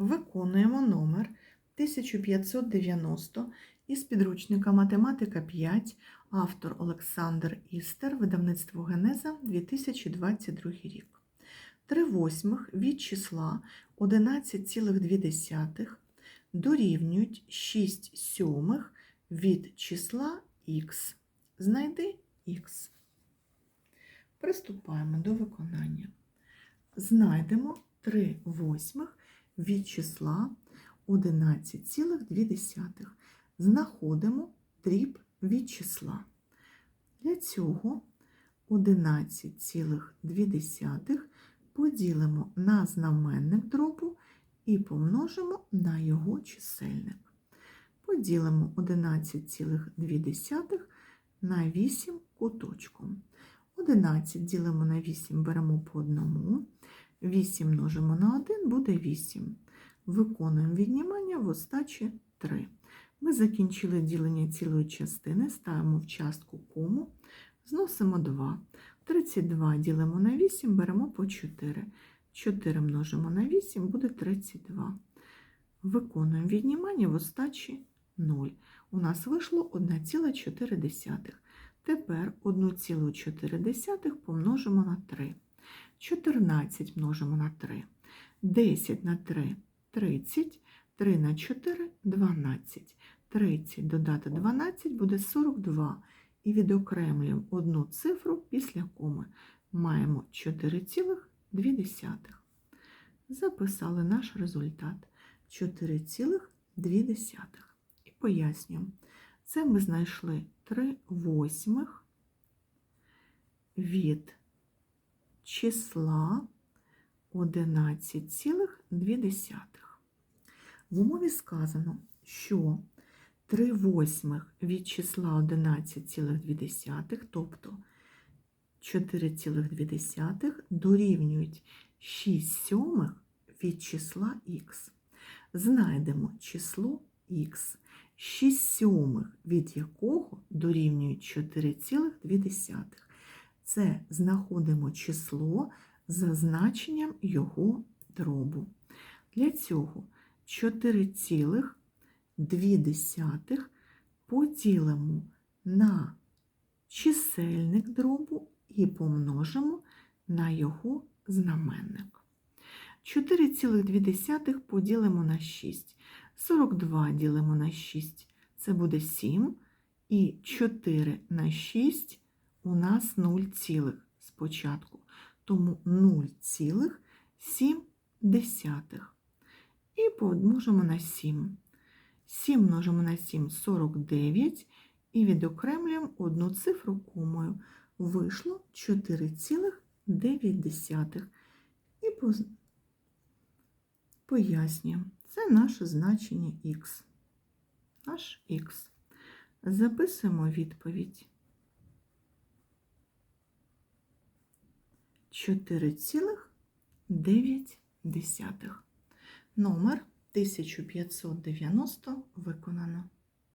Виконуємо номер 1590 із підручника Математика 5, автор Олександр Істер, видавництво Генеза 2022 рік. 3 восьмих від числа 11,2 дорівнюють 6 сьомих від числа х. Знайди х. Приступаємо до виконання. Знайдемо 3 восьмих від числа 11,2. Знаходимо дріб від числа. Для цього 11,2 поділимо на знаменник дробу і помножимо на його чисельник. Поділимо 11,2 на 8 куточком. 11 ділимо на 8, беремо по одному. 8 множимо на 1 буде 8. Виконуємо віднімання в остачі 3. Ми закінчили ділення цілої частини, ставимо в частку кому, зносимо 2. 32 ділимо на 8, беремо по 4. 4 множимо на 8 буде 32. Виконуємо віднімання в остачі 0. У нас вийшло 1,4. Тепер 1,4 помножимо на 3. 14 множимо на 3. 10 на 3 30, 3 на 4 12. 30 додати 12 буде 42. І відокремлюємо одну цифру після коми. Маємо 4,2. Записали наш результат 4,2. І пояснюємо. Це ми знайшли 3 восьмих від числа 11,2. В умові сказано, що 3 восьмих від числа 11,2, тобто 4,2 дорівнюють 6 сьомих від числа х. Знайдемо число х, 6 сьомих від якого дорівнюють 4,2. Це знаходимо число за значенням його дробу. Для цього 4,2 поділимо на чисельник дробу і помножимо на його знаменник. 4,2 поділимо на 6. 42 ділимо на 6, це буде 7. І 4 на 6 у нас 0 цілих спочатку. Тому 0,7. І помножимо на 7. 7 множимо на 7 49 і відокремлюємо одну цифру комою. Вийшло 4,9. І пояснюємо. Це наше значення х. Наш х. Записуємо відповідь. 4,9. Номер 1590 виконано.